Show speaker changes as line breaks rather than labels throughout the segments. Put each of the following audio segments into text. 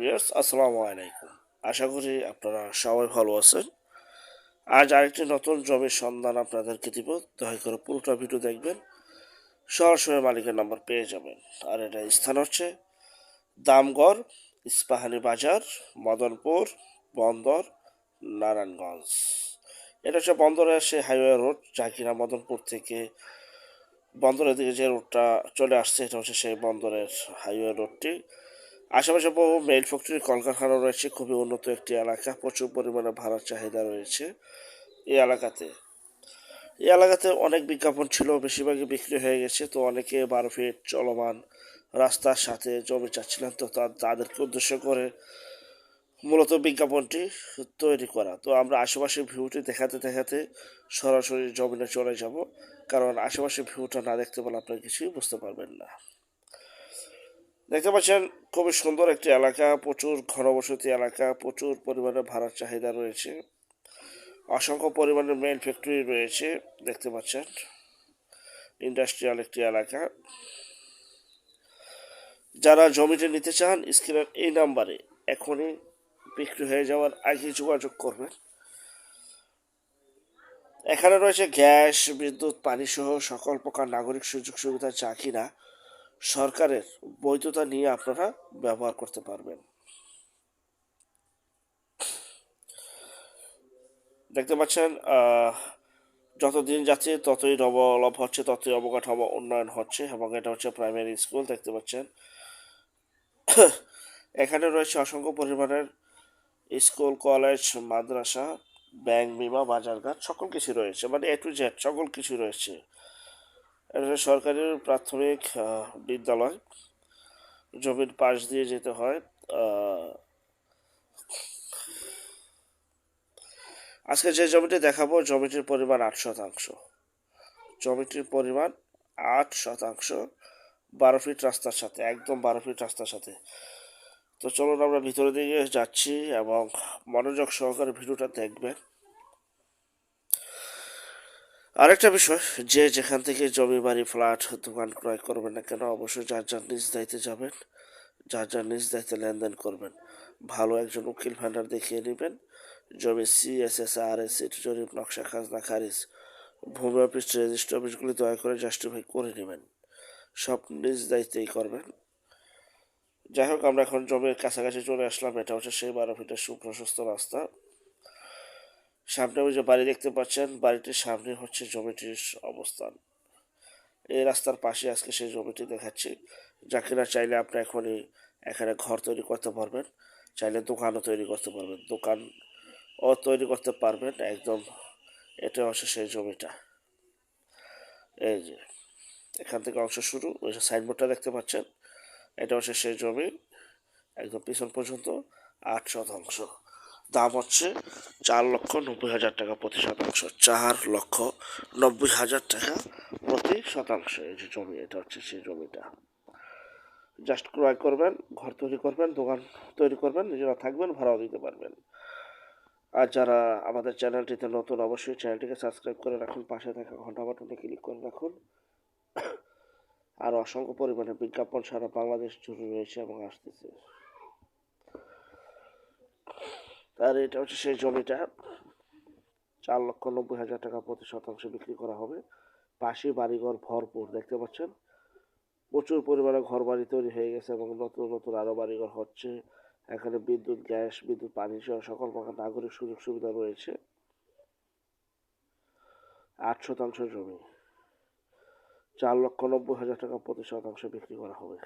Viewers, আসসালামু আলাইকুম। আশা করি আপনারা সবাই ভালো আছেন। আজ আরেকটি নতুন জমির সন্ধান আপনাদেরকে দিব। দয়া করে পুরোটা ভিডিও দেখবেন, সরাসরি মালিকের নাম্বার পেয়ে যাবেন। আর এটা স্থান হচ্ছে দামগড়, ইস্পাহানি বাজার, মদনপুর, বন্দর, নারায়ণগঞ্জ। এটা হচ্ছে বন্দরের সে হাইওয়ে রোড যা কিনা মদনপুর থেকে বন্দরের দিকে যে রোডটা চলে আসছে, এটা হচ্ছে সেই বন্দরের হাইওয়ে রোডটি। আশেপাশে বহু মেল ফ্যাক্টরি কলকারখানা রয়েছে, খুবই উন্নত একটি এলাকা, প্রচুর পরিমাণে ভাড়ার চাহিদা রয়েছে এই এলাকাতে। এই এলাকাতে অনেক বিজ্ঞাপন ছিল, বেশিরভাগই বিক্রি হয়ে গেছে, তো অনেকে বারো ফিট চলমান রাস্তার সাথে জমি চাচ্ছিলেন, তো তা- তাদেরকে উদ্দেশ্য করে মূলত বিজ্ঞাপনটি তৈরি করা। তো আমরা আশেপাশের ভিউটি দেখাতে দেখাতে সরাসরি জমিনে চলে যাব, কারণ আশেপাশের ভিউটা না দেখতে পেলে আপনারা কিছুই বুঝতে পারবেন না। দেখতে পাচ্ছেন, খুবই সুন্দর একটি এলাকা, প্রচুর ঘনবসতি এলাকা, প্রচুর পরিমাণে ভাড়ার চাহিদা রয়েছে। অসংখ্য পরিমাণে মেল ফ্যাক্টরি রয়েছে, দেখতে পাচ্ছেন। ইন্ডাস্ট্রিয়াল একটি এলাকা। যারা জমিটি নিতে চান, স্ক্রিনের এই নাম্বারে এখনই বিক্রি হয়ে যাওয়ার আগে যোগাযোগ করবেন। এখানে রয়েছে গ্যাস, বিদ্যুৎ পানি সহ সকল প্রকার নাগরিক সুযোগ সুবিধা যা কিনা সরকারের বৈধতা নিয়ে আপনারা ব্যবহার করতে পারবেন। দেখতে পাচ্ছেন যত দিন যাচ্ছে ততই ডেভেলপ হচ্ছে, ততই অবকাঠামো উন্নয়ন হচ্ছে এবং এটা হচ্ছে প্রাইমারি স্কুল দেখতে পাচ্ছেন। এখানে রয়েছে অসংখ্য পরিমাণের স্কুল, কলেজ, মাদ্রাসা, ব্যাংক, বিমা, বাজারঘাট, সকল কিছু রয়েছে মানে এ টু জেড সকল কিছু রয়েছে। এটা হচ্ছে সরকারি প্রাথমিক বিদ্যালয়। জমির পাশ দিয়ে যেতে হয়। আজকে যে জমিটি দেখাবো, জমিটির পরিমাণ আট শতাংশ। জমিটির পরিমাণ আট শতাংশ বারো ফিট রাস্তার সাথে, একদম বারো ফিট রাস্তার সাথে। তো চলুন আমরা ভিতরে দিকে যাচ্ছি এবং মনোযোগ সহকারে ভিডিওটা দেখবেন। আরেকটা বিষয়, যে যেখান থেকে জমি, বাড়ি, ফ্ল্যাট দোকান ক্রয় করবেন না কেন, অবশ্যই যার যার নিজ দায়িত্বে যাবেন, যার যার নিজ দায়িত্বে লেনদেন করবেন। ভালো একজন উকিল ভান্ডার দেখিয়ে নেবেন, জমি C S S R S sheet, জরিপ, নকশা, খাজনা, খারিজ, ভূমি অফিস, রেজিস্ট্রি অফিসগুলি দয়া করে জাস্টিফাই করে নেবেন। সব নিজ দায়িত্বেই করবেন। যাই হোক, আমরা এখন জমির কাছাকাছি চলে আসলাম, এটা হচ্ছে সেই বারো ফিটের সুপ্রশস্ত রাস্তা। সামনে ওই যে বাড়ি দেখতে পাচ্ছেন, বাড়িটির সামনে হচ্ছে জমিটির অবস্থান। এই রাস্তার পাশে আজকে সেই জমিটি দেখাচ্ছি। যা কিনা চাইলে আপনি এখনই এখানে ঘর তৈরি করতে পারবেন, চাইলে দোকানও তৈরি করতে পারবেন। দোকান ও তৈরি করতে পারবেন, একদম এটা হচ্ছে সেই জমিটা। এই যে এখান থেকে অংশ শুরু, ওই যে সাইনবোর্ডটা দেখতে পাচ্ছেন, এটা হচ্ছে সেই জমি, একদম পিছন পর্যন্ত আট শতাংশ। দাম হচ্ছে চার লক্ষ নব্বই হাজার টাকা প্রতি শতাংশ, চার লক্ষ নব্বই হাজার টাকা প্রতি শতাংশ। এই যে জমি, এটা হচ্ছে সেই জমিটা। জাস্ট ক্রয় করবেন, ঘর তৈরি করবেন, দোকান তৈরি করবেন, নিজেরা থাকবেন, ভাড়াও দিতে পারবেন। আর যারা আমাদের চ্যানেলটিতে নতুন, অবশ্যই চ্যানেলটিকে সাবস্ক্রাইব করে রাখুন, পাশে থাকা ঘণ্টা বাটনে ক্লিক করে রাখুন। আর অসংখ্য পরিমাণে বিজ্ঞাপন সারা বাংলাদেশ জুড়ে রয়েছে এবং আসতেছে। আর এটা হচ্ছে সেই জমিটা চার লক্ষ নব্বই হাজার টাকা প্রতি শতাংশ বিক্রি করা হবে। পাশে বাড়িঘর ভরপুর, দেখতে পাচ্ছেন? প্রচুর পরিমাণে ঘর বাড়ি তৈরি হয়ে গেছে এবং নতুন নতুন আরও বাড়িঘর হচ্ছে। এখানে বিদ্যুৎ, গ্যাস, বিদ্যুৎ, পানি সহ সকল প্রকার নাগরিক সুযোগ সুবিধা রয়েছে। আট শতাংশ জমি। চার লক্ষ নব্বই হাজার টাকা প্রতি শতাংশ বিক্রি করা হবে।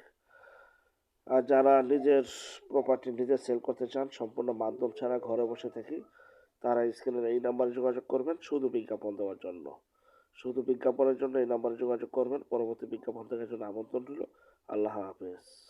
আর যারা নিজের প্রপার্টি নিজে সেল করতে চান, সম্পূর্ণ মাধ্যম ছাড়া ঘরে বসে থেকে তারা স্ক্রিনের এই নাম্বারে যোগাযোগ করবেন শুধু বিজ্ঞাপন দেওয়ার জন্য। শুধু বিজ্ঞাপনের জন্য এই নাম্বারে যোগাযোগ করবেন। পরবর্তী বিজ্ঞাপন দেখার জন্য আমন্ত্রণ রইল। আল্লাহ হাফেজ।